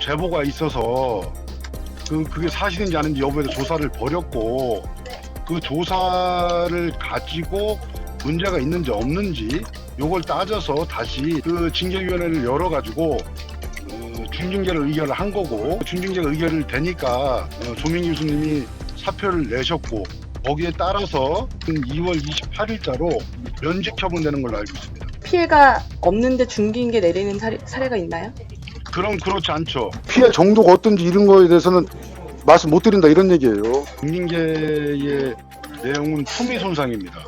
제보가 있어서 그 그게 사실인지 아닌지 여부에 대해 조사를 벌였고 그 조사를 가지고 문제가 있는지 없는지 요걸 따져서 다시 그 징계위원회를 열어가지고 어, 중징계를 의결을 한 거고 중징계가 의결을 되니까 어, 조민 교수님이 사표를 내셨고 거기에 따라서 2월 28일자로 면직 처분되는 걸로 알고 있습니다. 피해가 없는데 중징계 내리는 사례, 사례가 있나요? 그럼 그렇지 않죠. 피해 정도가 어떤지 이런 거에 대해서는 말씀 못 드린다 이런 얘기예요. 중징계의 내용은 품위 손상입니다.